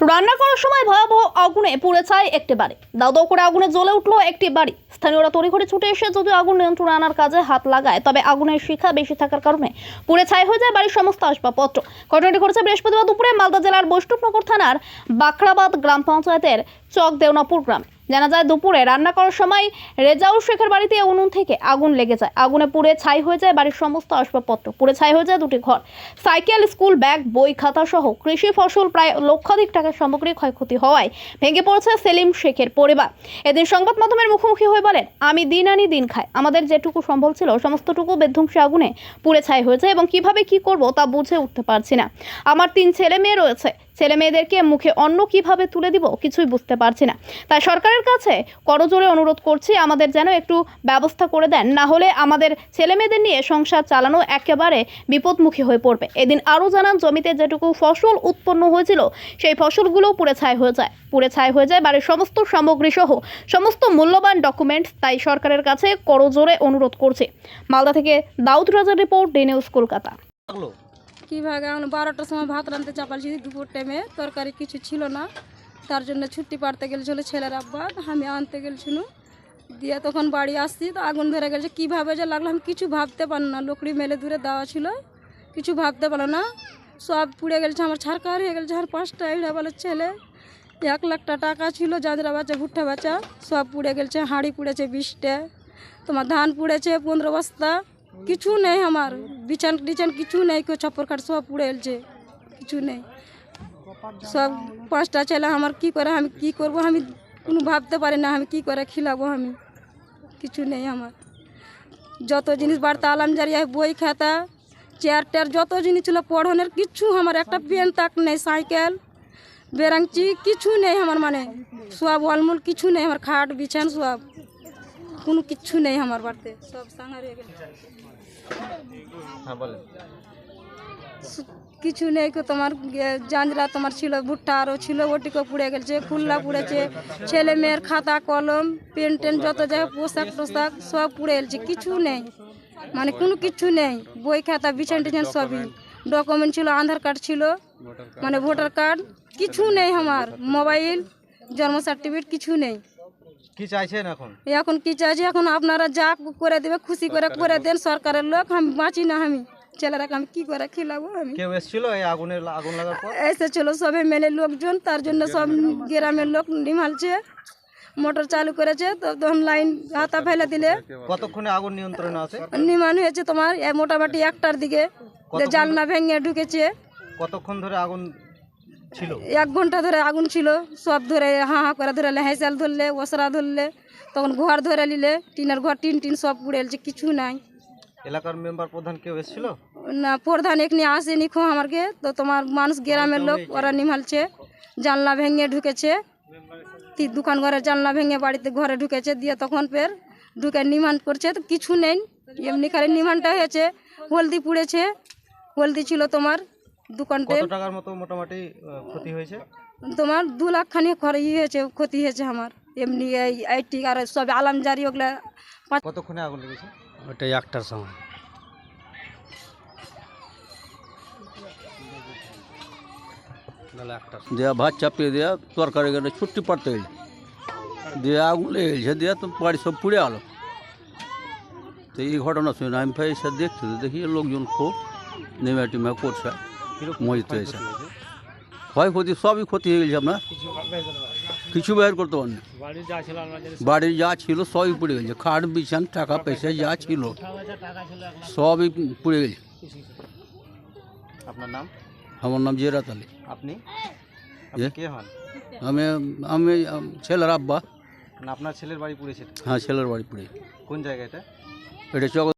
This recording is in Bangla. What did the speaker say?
রান্না করার সময় ভয়াবহ আগুনে পুড়ে ছায় একটি বাড়ি। দাউ দাউ করে আগুনে জ্বলে উঠল একটি বাড়ি। স্থানীয়রা তড়িঘড়ি ছুটে এসে যদি আগুন নিয়ন্ত্রণে আনার কাজে হাত লাগায়, তবে আগুনের শিখা বেশি থাকার কারণে পুড়ে ছাই হয়ে যায় বাড়ির সমস্ত আসবাবপত্র। ঘটনাটি ঘটেছে বৃহস্পতিবার দুপুরে মালদা জেলার বৈষ্ণবনগর থানার বাখরাবাদ গ্রাম পঞ্চায়েতের চক দেওনাপুর গ্রামে। জানা যায়, দুপুরে রান্না করার সময় রেজাউল শেখের বাড়িতে উনুন থেকে আগুন লেগে যায়। আগুনে পুড়ে ছাই হয়ে যায় বাড়ির সমস্ত আসবাবপত্র। পুড়ে ছাই হয়ে যায় দুটি ঘর। সাইকেল, স্কুল ব্যাগ, বই, খাতা সহ কৃষি ফসল প্রায় লক্ষাধিক টাকার সামগ্রী ক্ষয়ক্ষতি হওয়ায় ভেঙে পড়েছে সেলিম শেখের পরিবার। এদিন সংবাদ মাধ্যমের মুখোমুখি হয়ে বলেন, আমি দিন আনি দিন খাই। আমাদের যেটুকু সম্ভব ছিল, সমস্তটুকু বিধ্বংসী আগুনে পুড়ে ছাই হয়েছে এবং কীভাবে কি করব তা বুঝে উঠতে পারছি না। আমার তিন ছেলে মেয়ে রয়েছে। ছেলে মেয়েদেরকে মুখে অন্য কীভাবে তুলে দিব কিছুই বুঝতে পারছি না। তাই সরকারের কাছে করজোরে অনুরোধ করছি, আমাদের যেন একটু ব্যবস্থা করে দেন, না হলে আমাদের ছেলে মেয়েদের নিয়ে সংসার চালানো একেবারে বিপদমুখী হয়ে পড়বে। এদিন আরও জানান, জমিতে যেটুকু ফসল উৎপন্ন হয়েছিল, সেই ফসলগুলোও পুড়ে ছাই হয়ে যায়। পুড়ে ছাই হয়ে যায় বাড়ির সমস্ত সামগ্রী সহ সমস্ত মূল্যবান ডকুমেন্টস তাই সরকারের কাছে করজোরে অনুরোধ করছে। মালদা থেকে দাউদ রাজার রিপোর্ট, ডি নিউজ, কলকাতা। কীভাবে? এখন বারোটার সময় ভাত রাঁধতে চাপালছি দুপুর টাইমে তরকারি কিছু ছিল না। তার জন্য ছুটি পাড়তে গেছিল ছেলের আব্বা আমি আনতে গেছিল দিয়ে তখন বাড়ি আসছি। তো আগুন ধরে গেছে কীভাবে যে লাগল আমি কিছু ভাবতে পারলাম না। লকড়ি মেলে দূরে দেওয়া ছিল। কিছু ভাবতে পারল না। সব পুড়ে গেছে আমার ছাড়কার হয়ে গেছে আর পাঁচটা এড়া বলে ছেলে, এক লাখটা টাকা ছিল জাঁজরা বাচ্চা, ভুট্টা বাচ্চা। সব পুড়ে গেছে হাঁড়ি পুড়েছে বিশটা। তোমার ধান পুড়েছে পনেরো বস্তা। কিছু নেই আমার বিছান টিছান কিছু নেই কেউ ছপ্পর খাট সব পুড়ে এলছে কিছু নেই সব পাঁচটা ছেলে আমার কি করে আমি কি করব আমি কোনো ভাবতে পারি না আমি কি করে খিলাবো আমি কিছু নেই আমার যত জিনিস বাড়তে আলাম জারিয়া বই খাতা চেয়ার টেয়ার যত জিনিস ছিল পড়নের কিছু আমার একটা পেন তাক নেই সাইকেল বেরাংচি কিছু নেই আমার মানে সব অলমূল কিছু নেই আমার খাট বিছান সব কোনো কিচ্ছু নেই আমার বাড়িতে সব সাঙ্গার হয়ে গেছে হ্যাঁ বলেন। কিছু নেই তোমার জাঞ্জরা তোমার ছিল, ভুট্টা আরও ছিল, ওটিকে পুড়ে গেছে খুল্লা পুড়েছে, ছেলে মেয়ের খাতা, কলম, পেন টেন যত জায়গায় পোশাক টোশাক সব পুড়ে গেছে, কিছু নেই। মানে কোনো কিছু নেই, বই খাতা, বিছান টিছান সবই। ডকুমেন্ট ছিল, আধার কার্ড ছিল মানে ভোটার কার্ড, কিছু নেই আমার, মোবাইল, জন্ম সার্টিফিকেট, কিছু নেই। কি চাইছেন এখন? এখন কি চাইছি? এখন আপনারা যা করে দেবে খুশি করে করে দেন সরকারের লোক। আমি বাঁচি না আমি। ছেলেরাকে আমি কি করে খিলাবো আমি? কেউ এসেছিল এই আগুনের আগুন লাগার পর? এসেছিল সবে মেলে লোকজন তার জন্য সব গ্রামের লোক নিমালছে। মোটর চালু করেছে তো তখন লাইন হাতা ফেলে দিলে। কতক্ষণে আগুন নিয়ন্ত্রণে আছে? নিমান হয়েছে তোমার মোটামুটি একটার দিকে। যে জালনা ভেঙে ঢুকেছে। কতক্ষণ ধরে আগুন এক ঘণ্টা ধরে আগুন ছিল সব ধরে হাঁ হাঁ করে ধরে হেঁচাল ধরলে ওসরা ধরলে তখন ঘর ধরে নিলে টিনের ঘর টিন টিন সব পুড়ে এলছে কিছু নাই। এলাকার মেম্বার প্রধান কেউ এসেছিল? না প্রধান এখানে আসেনি খো আমাকে তো তোমার মানুষ গ্রামের লোক ওরা নিমালছে জানলা ভেঙে ঢুকেছে। দোকান ঘরের জানলা ভেঙে বাড়িতে ঘরে ঢুকেছে দিয়ে তখন ফের ঢুকে নিমান করছে তো কিছু নেই এমনি খালি নিমানটা হয়েছে হলদি পুড়েছে হলদি ছিল তোমার দোকানটে কত টাকার মতো মোটামুটি ক্ষতি হয়েছে? তোমার দু লাখ খানি খরচ হয়েছে ক্ষতি হয়েছে আমার। এমনি এই আইটি আর সব আলামজারি ওগুলা কতক্ষণে আগুন লেগেছে? ওটা একটার সময়। দিয়া ভাত চাপিয়ে দেওয়া তরকারি গেলে ছুট্টি পাড়তে গেছে দিয়ে আগুন লেগে গেছে দিয়ে তো বাড়ি সব পুড়ে আলো। তো এই ঘটনা শুনে আমি ভাই দেখছি দেখি লোকজন খুব নেমে টেমে করছে। মজিতে এসে ক্ষয়ক্ষতি সবই ক্ষতি হয়ে গেছে আপনার কিছু বের করতে পারেন বাড়ির যা ছিল সবই পুড়ে গেছে। খাট বিছান টাকা পয়সা যা ছিল সবই পুড়ে গেছে। আপনার নাম? আমার নাম জেরাত আলী। আপনি? যে? আপনি কে হন? আমি আমি আম, ছেলের আব্বা। না আপনার ছেলের বাড়ি পুড়েছে। হ্যাঁ ছেলের বাড়ি পুড়ে কোন জায়গায় এটা? এটা চক